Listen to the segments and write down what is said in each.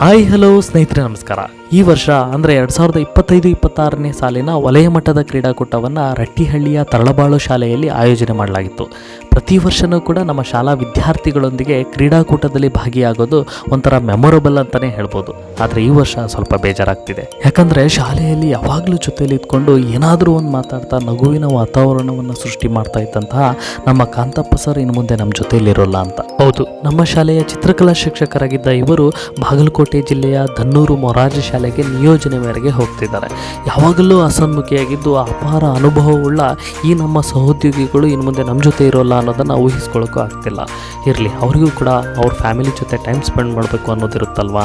Hi hello ಸ್ನೇಹಿತರೆ ನಮಸ್ಕಾರ. ಈ ವರ್ಷ ಅಂದರೆ ಎರಡು ಸಾವಿರದ ಇಪ್ಪತ್ತೈದು, ಇಪ್ಪತ್ತಾರನೇ ಸಾಲಿನ ವಲಯ ಮಟ್ಟದ ಕ್ರೀಡಾಕೂಟವನ್ನು ರಟ್ಟಿಹಳ್ಳಿಯ ತರಳಬಾಳು ಶಾಲೆಯಲ್ಲಿ ಆಯೋಜನೆ ಮಾಡಲಾಗಿತ್ತು. ಪ್ರತಿ ವರ್ಷವೂ ಕೂಡ ನಮ್ಮ ಶಾಲಾ ವಿದ್ಯಾರ್ಥಿಗಳೊಂದಿಗೆ ಕ್ರೀಡಾಕೂಟದಲ್ಲಿ ಭಾಗಿಯಾಗೋದು ಒಂಥರ ಮೆಮೊರಬಲ್ ಅಂತಲೇ ಹೇಳ್ಬೋದು. ಆದರೆ ಈ ವರ್ಷ ಸ್ವಲ್ಪ ಬೇಜಾರಾಗ್ತಿದೆ. ಯಾಕಂದರೆ ಶಾಲೆಯಲ್ಲಿ ಯಾವಾಗಲೂ ಜೊತೆಯಲ್ಲಿ ಇದ್ಕೊಂಡು ಏನಾದರೂ ಒಂದು ಮಾತಾಡ್ತಾ ನಗುವಿನ ವಾತಾವರಣವನ್ನು ಸೃಷ್ಟಿ ಮಾಡ್ತಾ ಇದ್ದಂತಹ ನಮ್ಮ ಕಾಂತಪ್ಪ ಸರ್ ಇನ್ನು ಮುಂದೆ ನಮ್ಮ ಜೊತೆಯಲ್ಲಿರೋಲ್ಲ ಅಂತ. ಹೌದು, ನಮ್ಮ ಶಾಲೆಯ ಚಿತ್ರಕಲಾ ಶಿಕ್ಷಕರಾಗಿದ್ದ ಇವರು ಬಾಗಲಕೋಟೆ ಜಿಲ್ಲೆಯ ಧನ್ನೂರು ಮೊರಾರ್ಜಿ ಶಾಲೆಗೆ ನಿಯೋಜನೆ ಮೇರೆಗೆ ಹೋಗ್ತಿದ್ದಾರೆ. ಯಾವಾಗಲೂ ಅಸನ್ಮುಖಿಯಾಗಿದ್ದು ಅಪಾರ ಅನುಭವವುಳ್ಳ ಈ ನಮ್ಮ ಸಹೋದ್ಯೋಗಿಗಳು ಇನ್ನು ಮುಂದೆ ನಮ್ಮ ಜೊತೆ ಇರೋಲ್ಲ ಅನ್ನೋದನ್ನು ಊಹಿಸ್ಕೊಳ್ಳೋಕ್ಕೂ ಆಗ್ತಿಲ್ಲ. ಇರಲಿ, ಅವರಿಗೂ ಕೂಡ ಅವ್ರ ಫ್ಯಾಮಿಲಿ ಜೊತೆ ಟೈಮ್ ಸ್ಪೆಂಡ್ ಮಾಡಬೇಕು ಅನ್ನೋದಿರುತ್ತಲ್ವ?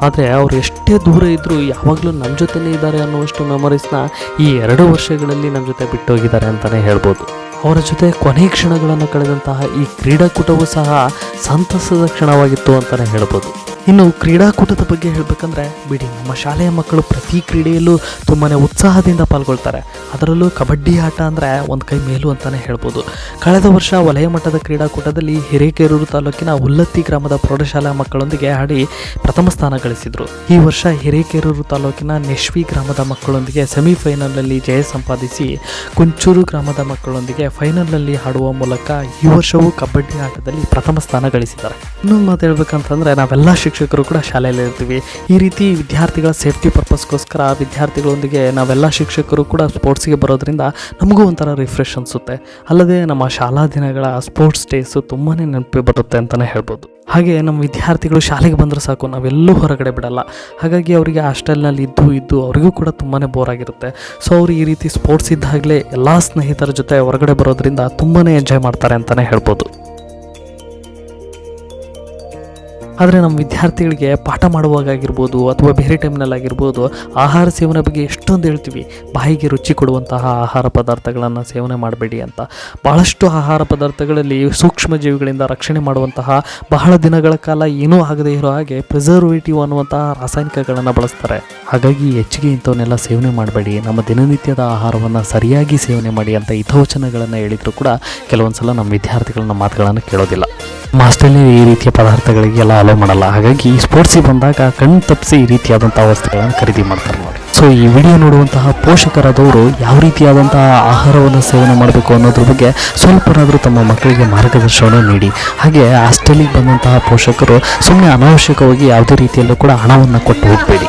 ಆದರೆ ಅವ್ರು ಎಷ್ಟೇ ದೂರ ಇದ್ದರೂ ಯಾವಾಗಲೂ ನಮ್ಮ ಜೊತೆನೇ ಇದ್ದಾರೆ ಅನ್ನುವಷ್ಟು ಮೆಮೊರೀಸ್ನ ಈ ಎರಡು ವರ್ಷಗಳಲ್ಲಿ ನಮ್ಮ ಜೊತೆ ಬಿಟ್ಟು ಹೋಗಿದ್ದಾರೆ ಅಂತಲೇ ಹೇಳ್ಬೋದು. ಅವರ ಜೊತೆ ಕೊನೆ ಕ್ಷಣಗಳನ್ನು ಕಳೆದಂತಹ ಈ ಕ್ರೀಡಾಕೂಟವೂ ಸಹ ಸಂತಸದ ಕ್ಷಣವಾಗಿತ್ತು ಅಂತಲೇ ಹೇಳ್ಬೋದು. ಇನ್ನು ಕ್ರೀಡಾಕೂಟದ ಬಗ್ಗೆ ಹೇಳಬೇಕಂದ್ರೆ, ಬಿಡಿ, ನಮ್ಮ ಶಾಲೆಯ ಮಕ್ಕಳು ಪ್ರತಿ ಕ್ರೀಡೆಯಲ್ಲೂ ತುಂಬಾ ಉತ್ಸಾಹದಿಂದ ಪಾಲ್ಗೊಳ್ತಾರೆ. ಅದರಲ್ಲೂ ಕಬಡ್ಡಿ ಆಟ ಅಂದರೆ ಒಂದು ಕೈ ಮೇಲು ಅಂತಲೇ ಹೇಳ್ಬೋದು. ಕಳೆದ ವರ್ಷ ವಲಯ ಮಟ್ಟದ ಕ್ರೀಡಾಕೂಟದಲ್ಲಿ ಹಿರೇಕೆರೂರು ತಾಲೂಕಿನ ಉಲ್ಲತ್ತಿ ಗ್ರಾಮದ ಪ್ರೌಢಶಾಲಾ ಮಕ್ಕಳೊಂದಿಗೆ ಆಡಿ ಪ್ರಥಮ ಸ್ಥಾನ ಗಳಿಸಿದರು. ಈ ವರ್ಷ ಹಿರೇಕೆರೂರು ತಾಲೂಕಿನ ನೆಶ್ವಿ ಗ್ರಾಮದ ಮಕ್ಕಳೊಂದಿಗೆ ಸೆಮಿಫೈನಲ್ನಲ್ಲಿ ಜಯ ಸಂಪಾದಿಸಿ ಕುಂಚೂರು ಗ್ರಾಮದ ಮಕ್ಕಳೊಂದಿಗೆ ಫೈನಲ್ನಲ್ಲಿ ಆಡುವ ಮೂಲಕ ಈ ವರ್ಷವೂ ಕಬಡ್ಡಿ ಆಟದಲ್ಲಿ ಪ್ರಥಮ ಸ್ಥಾನ ಗಳಿಸಿದ್ದಾರೆ. ಇನ್ನೊಂದು ಮಾತು ಹೇಳ್ಬೇಕಂತಂದ್ರೆ, ನಾವೆಲ್ಲ ಶಿಕ್ಷಕರು ಕೂಡ ಶಾಲೆಯಲ್ಲಿ ಇರ್ತೀವಿ. ಈ ರೀತಿ ವಿದ್ಯಾರ್ಥಿಗಳ ಸೇಫ್ಟಿ ಪರ್ಪಸ್ಗೋಸ್ಕರ ವಿದ್ಯಾರ್ಥಿಗಳೊಂದಿಗೆ ನಾವೆಲ್ಲ ಶಿಕ್ಷಕರು ಕೂಡ ಸ್ಪೋರ್ಟ್ಸ್ಗೆ ಬರೋದ್ರಿಂದ ನಮಗೂ ಒಂಥರ ರಿಫ್ರೆಶ್ ಅನಿಸುತ್ತೆ. ಅಲ್ಲದೆ ನಮ್ಮ ಶಾಲಾ ದಿನಗಳ ಸ್ಪೋರ್ಟ್ಸ್ ಡೇಸು ತುಂಬಾ ನೆನಪಿ ಬರುತ್ತೆ ಅಂತಲೇ ಹೇಳ್ಬೋದು. ಹಾಗೆ ನಮ್ಮ ವಿದ್ಯಾರ್ಥಿಗಳು ಶಾಲೆಗೆ ಬಂದರೆ ಸಾಕು, ನಾವೆಲ್ಲೂ ಹೊರಗಡೆ ಬಿಡಲ್ಲ. ಹಾಗಾಗಿ ಅವರಿಗೆ ಹಾಸ್ಟೆಲ್ನಲ್ಲಿ ಇದ್ದು ಇದ್ದು ಅವರಿಗೂ ಕೂಡ ತುಂಬಾ ಬೋರ್ ಆಗಿರುತ್ತೆ. ಸೊ ಅವರು ಈ ರೀತಿ ಸ್ಪೋರ್ಟ್ಸ್ ಇದ್ದಾಗಲೇ ಎಲ್ಲ ಸ್ನೇಹಿತರ ಜೊತೆ ಹೊರಗಡೆ ಬರೋದ್ರಿಂದ ತುಂಬಾ ಎಂಜಾಯ್ ಮಾಡ್ತಾರೆ ಅಂತಲೇ ಹೇಳ್ಬೋದು. ಆದರೆ ನಮ್ಮ ವಿದ್ಯಾರ್ಥಿಗಳಿಗೆ ಪಾಠ ಮಾಡುವಾಗಾಗಿರ್ಬೋದು ಅಥವಾ ಬೇರೆ ಟೈಮ್ನಲ್ಲಾಗಿರ್ಬೋದು ಆಹಾರ ಸೇವನೆ ಬಗ್ಗೆ ಎಷ್ಟೊಂದು ಹೇಳ್ತೀವಿ. ಬಾಯಿಗೆ ರುಚಿ ಕೊಡುವಂತಹ ಆಹಾರ ಪದಾರ್ಥಗಳನ್ನು ಸೇವನೆ ಮಾಡಬೇಡಿ ಅಂತ. ಬಹಳಷ್ಟು ಆಹಾರ ಪದಾರ್ಥಗಳಲ್ಲಿ ಸೂಕ್ಷ್ಮ ಜೀವಿಗಳಿಂದ ರಕ್ಷಣೆ ಮಾಡುವಂತಹ ಬಹಳ ದಿನಗಳ ಕಾಲ ಏನೂ ಆಗದೇ ಇರೋ ಹಾಗೆ ಪ್ರಿಸರ್ವೇಟಿವ್ ಅನ್ನುವಂತಹ ರಾಸಾಯನಿಕಗಳನ್ನು ಬಳಸ್ತಾರೆ. ಹಾಗಾಗಿ ಹೆಚ್ಚಿಗೆ ಇಂಥವನ್ನೆಲ್ಲ ಸೇವನೆ ಮಾಡಬೇಡಿ. ನಮ್ಮ ದಿನನಿತ್ಯದ ಆಹಾರವನ್ನು ಸರಿಯಾಗಿ ಸೇವನೆ ಮಾಡಿ ಅಂತ ಹಿತವಚನಗಳನ್ನು ಹೇಳಿದರೂ ಕೂಡ ಕೆಲವೊಂದು ಸಲ ನಮ್ಮ ವಿದ್ಯಾರ್ಥಿಗಳನ್ನ ಮಾತುಗಳನ್ನು ಕೇಳೋದಿಲ್ಲ. ಮಾಸ್ಟರ್ಲಿ ಈ ರೀತಿಯ ಪದಾರ್ಥಗಳಿಗೆಲ್ಲ ಅಲೋ ಮಾಡಲ್ಲ. ಹಾಗಾಗಿ ಈ ಸ್ಪೋರ್ಟ್ಸಿಗೆ ಬಂದಾಗ ಕಣ್ಣು ತಪ್ಪಿಸಿ ಈ ರೀತಿಯಾದಂಥ ವಸ್ತುಗಳನ್ನು ಖರೀದಿ ಮಾಡ್ತಾರೆ ನೋಡಿ. ಸೊ ಈ ವಿಡಿಯೋ ನೋಡುವಂತಹ ಪೋಷಕರಾದವರು ಯಾವ ರೀತಿಯಾದಂತಹ ಆಹಾರವನ್ನು ಸೇವನೆ ಮಾಡಬೇಕು ಅನ್ನೋದ್ರ ಬಗ್ಗೆ ಸ್ವಲ್ಪನಾದರೂ ತಮ್ಮ ಮಕ್ಕಳಿಗೆ ಮಾರ್ಗದರ್ಶನ ನೀಡಿ. ಹಾಗೆ ಹಾಸ್ಟೆಲಿಗೆ ಬಂದಂತಹ ಪೋಷಕರು ಸುಮ್ಮನೆ ಅನಾವಶ್ಯಕವಾಗಿ ಯಾವುದೇ ರೀತಿಯಲ್ಲೂ ಕೂಡ ಹಣವನ್ನು ಕೊಟ್ಟು ಹೋಗಬೇಡಿ.